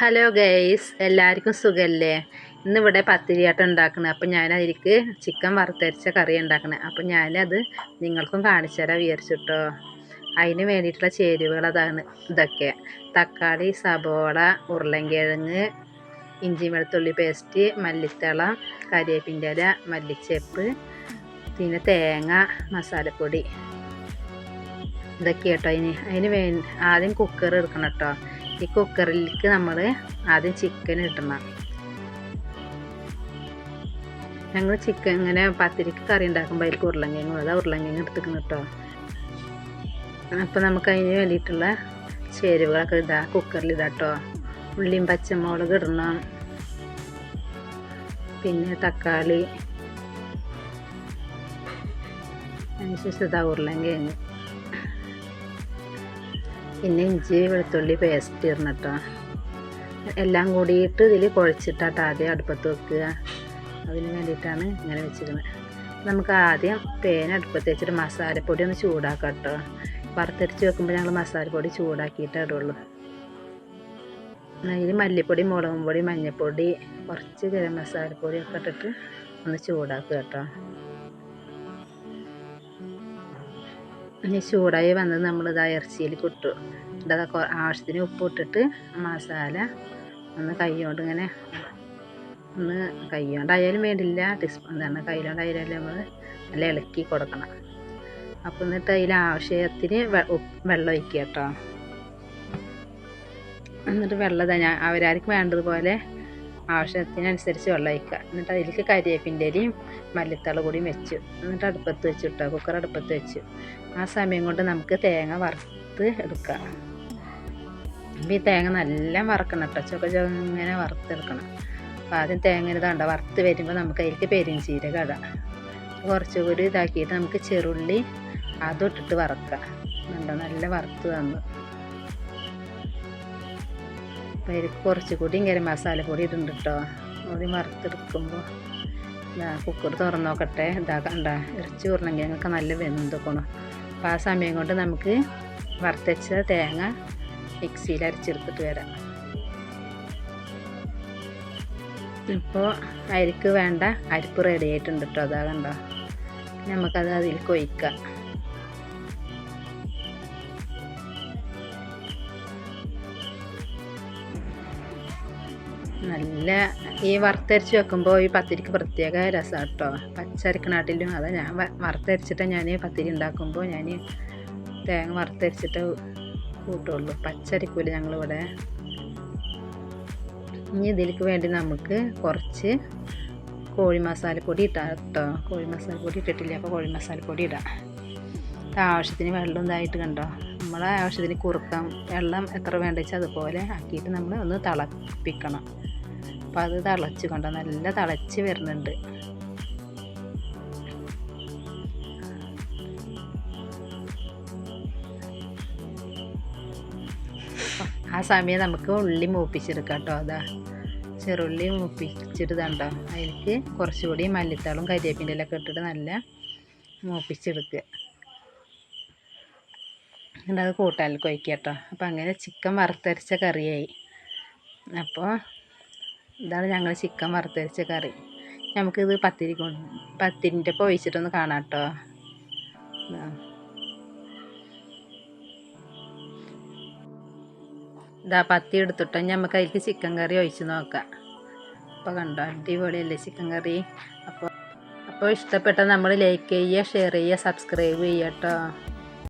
Hello guys എല്ലാവർക്കും സുഖമല്ലേ ഇന്നിവിടെ പത്തിരിയാട്ടം ഉണ്ടാക്കുന്നത് അപ്പം ഞാൻ അതിലേക്ക് ചിക്കൻ വറുത്തരച്ച കറി ഉണ്ടാക്കുന്നത് അപ്പം ഞാനത് നിങ്ങൾക്കും കാണിച്ചു തരാം വിചാരിച്ചിട്ടോ. അതിന് വേണ്ടിയിട്ടുള്ള ചേരുവകൾ അതാണ് ഇതൊക്കെ. തക്കാളി സബോള ഉരുളൻകിഴങ്ങ് ഇഞ്ചി വെളുത്തുള്ളി പേസ്റ്റ് മല്ലിത്തള കരിയേപ്പിന്റെ ഇല മല്ലിച്ചെപ്പ് പിന്നെ തേങ്ങ മസാലപ്പൊടി. ഇതൊക്കെ കേട്ടോ ഇനി അതിന് വേണ്ടി ആദ്യം കുക്കർ എടുക്കണം കേട്ടോ ഈ കുക്കറിലേക്ക് നമ്മൾ ആദ്യം ചിക്കൻ ഇടണം. ഞങ്ങൾ ചിക്കൻ ഇങ്ങനെ പത്തിരിക്ക് കറി ഉണ്ടാക്കുമ്പോൾ അതിൽ ഉരുളങ്കിഴങ്ങ് അതാ ഉരുളങ്കിങ് എടുത്തിരിക്കുന്നു കേട്ടോ. അപ്പോൾ നമുക്ക് അതിന് വേണ്ടിയിട്ടുള്ള ചേരുവകളൊക്കെ ഇതാ കുക്കറിൽ ഇതാട്ടോ ഉള്ളിയും പച്ചമുളക് ഇടണം. പിന്നെ തക്കാളി. അതിനുശേഷം ഇതാ ഉരുളങ്കിഴങ്ങ് പിന്നെ ഇഞ്ചി വെളുത്തുള്ളി പേസ്റ്റ് ഇടണട്ടോ. എല്ലാം കൂടിയിട്ട് ഇതിൽ കുഴച്ചിട്ടാട്ടോ ആദ്യം അടുപ്പത്ത് വെക്കുക. അതിന് വേണ്ടിയിട്ടാണ് ഇങ്ങനെ വെച്ചിരിക്കുന്നത്. നമുക്ക് ആദ്യം തേൻ അടുപ്പത്ത് വെച്ചിട്ട് മസാലപ്പൊടി ഒന്ന് ചൂടാക്കാം കേട്ടോ വറുത്തരച്ച് വെക്കുമ്പോൾ ഞങ്ങൾ മസാലപ്പൊടി ചൂടാക്കിയിട്ടേ ഇടുള്ളൂ. അതിൽ മല്ലിപ്പൊടി മുളകും പൊടി മഞ്ഞൾപ്പൊടി കുറച്ച് ഗരം മസാലപ്പൊടിയൊക്കെ ഇട്ടിട്ട് ഒന്ന് ചൂടാക്കുക കേട്ടോ. ഇനി ചൂടായി വന്നത് നമ്മളിത് ഇറച്ചിയിൽ കിട്ടും ഇതൊക്കെ ആവശ്യത്തിന് ഉപ്പ് ഇട്ടിട്ട് മസാല ഒന്ന് കൈ ഇങ്ങനെ ഒന്ന് കൈകൊണ്ടായാലും വേണ്ടില്ല. ടീസ്പൂൺ എന്താണ് കയ്യിലോണ്ടായാലും നമ്മൾ നല്ല ഇളക്കി കൊടുക്കണം. അപ്പം എന്നിട്ട് അതിൽ ആവശ്യത്തിന് വെള്ളം ഒഴിക്കുക കേട്ടോ. എന്നിട്ട് വെള്ളം ഞാൻ അവരാർക്ക് വേണ്ടതുപോലെ ആവശ്യത്തിനനുസരിച്ച് വെള്ളം ഒഴിക്കുക എന്നിട്ട് അതിലേക്ക് കരിവേപ്പിന്റെ ഇലയും മല്ലിത്തള കൂടിയും വെച്ചു. എന്നിട്ട് അടുപ്പത്ത് വെച്ചു കേട്ടോ കുക്കർ അടുപ്പത്ത് വെച്ചു. ആ സമയം കൊണ്ട് നമുക്ക് തേങ്ങ വറുത്ത് എടുക്കാം. അപ്പം ഈ തേങ്ങ നല്ല വറക്കണം കേട്ടോ ചൊക്ക ഇങ്ങനെ വറുത്തെടുക്കണം. അപ്പം ആദ്യം തേങ്ങ ഇതാണ്ട വറുത്ത് വരുമ്പോൾ നമുക്ക് അതിലേക്ക് പെരിഞ്ചീരക ഇടാം. കുറച്ചുകൂടി ഇതാക്കിയിട്ട് നമുക്ക് ചെറുള്ളി അതും ഇട്ടിട്ട് വറക്കാം. ഉണ്ടോ നല്ല വറുത്ത് തന്നു അപ്പോൾ കുറച്ച് കൂടി ഗരം മസാല പൊടി ഇടുന്നുണ്ട് കേട്ടോ കൂടി വറുത്തെടുക്കുമ്പോൾ കുക്കർ തുറന്ന് നോക്കട്ടെ. ഇതാ കണ്ട ഇറച്ചി ഉരുളങ്കിഴങ്ങൊക്കെ നല്ല വെന്തുക്കണം. അപ്പോൾ ആ സമയം കൊണ്ട് നമുക്ക് വറുത്തച്ച തേങ്ങ മിക്സിയിൽ അരച്ചെടുത്തിട്ട് വരാം. ഇപ്പോൾ അരിക്ക് വേണ്ട അരിപ്പ് റെഡി ആയിട്ടുണ്ട് കേട്ടോ അതാ കണ്ടോ. നമുക്കത് അതിൽ കൊയ്ക്കാം നല്ല ഈ വറുത്തരച്ച് വെക്കുമ്പോൾ ഈ പത്തിരിക്ക് പ്രത്യേക രസമാണ് കേട്ടോ പച്ചരിക്കണാട്ടിലും അതാ ഞാൻ വറുത്തരച്ചിട്ട് ഞാൻ പത്തിരി ഉണ്ടാക്കുമ്പോൾ ഞാൻ തേങ്ങ വറുത്തരച്ചിട്ട് കൂട്ടുള്ളൂ. പച്ചരിക്കൂല ഞങ്ങളിവിടെ. ഇനി ഇതിലേക്ക് വേണ്ടി നമുക്ക് കുറച്ച് കോഴി മസാലപ്പൊടി ഇട്ടാം കേട്ടോ കോഴി മസാലപ്പൊടി ഇട്ടിട്ടില്ല അപ്പോൾ കോഴി മസാലപ്പൊടി ഇടാം. ആവശ്യത്തിന് വെള്ളം ഇതായിട്ട് കണ്ടോ? നമ്മളെ ആവശ്യത്തിന് കുറുക്കം വെള്ളം എത്ര വേണ്ട വെച്ചാൽ അതുപോലെ ആക്കിയിട്ട് നമ്മൾ ഒന്ന് തിളപ്പിക്കണം. അപ്പോൾ അത് തിളച്ച് കൊണ്ട് നല്ല തിളച്ച് വരുന്നുണ്ട്. ആ സമയം നമുക്ക് ഉള്ളി മൂപ്പിച്ചെടുക്കാം കേട്ടോ. അതാ ചെറുള്ളി മൂപ്പിച്ചിട്ട് കണ്ടോ അതിലേക്ക് കുറച്ചുകൂടി മല്ലിത്താളും കരിവേപ്പിന്റെ ഇലൊക്കെ ഇട്ടിട്ട് നല്ല മൂപ്പിച്ചെടുക്കുക. എന്നിട്ട് അത് കൂട്ടാലേക്ക് കൊയ്ക്കുക കേട്ടോ അപ്പോൾ അങ്ങനെ ചിക്കൻ വറുത്തരച്ച കറിയായി. അപ്പോൾ ഇതാണ് ഞങ്ങൾ ചിക്കൻ വറുത്തരച്ച കറി. നമുക്കിത് പത്തിരി കൊണ്ട് പത്തിരിന്റെ ഒപ്പം ഒഴിച്ചിട്ടൊന്ന് കാണാം കേട്ടോ ഇതാ പത്തി എടുത്തിട്ടോ. നമുക്ക് അതിലേക്ക് ചിക്കൻ കറി ഒഴിച്ച് നോക്കാം. അപ്പോൾ കണ്ടോ? അടിപൊളിയല്ലേ ചിക്കൻ കറി. അപ്പോൾ അപ്പോൾ ഇഷ്ടപ്പെട്ട നമ്മൾ ലൈക്ക് ചെയ്യുക ഷെയർ ചെയ്യുക സബ്സ്ക്രൈബ് ചെയ്യുക കേട്ടോ